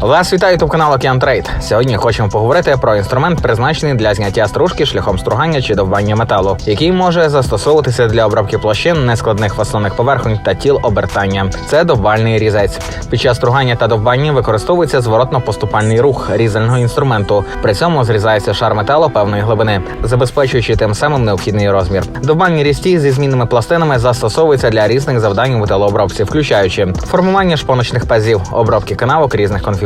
Вас вітає ютуб канал Океан Трейд. Сьогодні хочемо поговорити про інструмент, призначений для зняття стружки шляхом стругання чи довбання металу, який може застосовуватися для обробки площин, нескладних фасонних поверхонь та тіл обертання. Це довбальний різець. Під час стругання та довбання використовується зворотно-поступальний рух різального інструменту. При цьому зрізається шар металу певної глибини, забезпечуючи тим самим необхідний розмір. Довбальні різці зі змінними пластинами застосовуються для різних завдань у металообробці, включаючи формування шпоночних пазів, обробки канавок різних конфігурацій,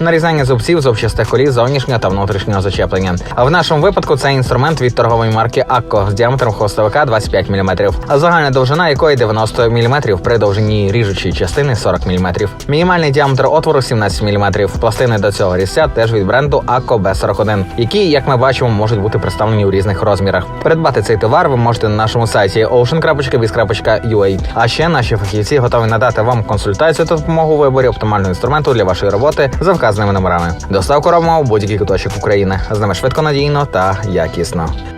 нарізання зубців з обчастих коліс зовнішнього та внутрішнього зачеплення. А в нашому випадку це інструмент від торгової марки Акко з діаметром хвостовика 25 мм, а загальна довжина якої 90 мм при довжині ріжучої частини 40 мм. Мінімальний діаметр отвору 17 мм. Пластини до цього різця теж від бренду Акко B41, які, як ми бачимо, можуть бути представлені у різних розмірах. Придбати цей товар ви можете на нашому сайті ocean.biz.ua. А ще наші фахівці готові надати вам консультацію та допомогу у виборі оптимального інструменту для вашої роботи за вказаними номерами. Доставку робимо у будь-який куточок України. З нами швидко, надійно та якісно.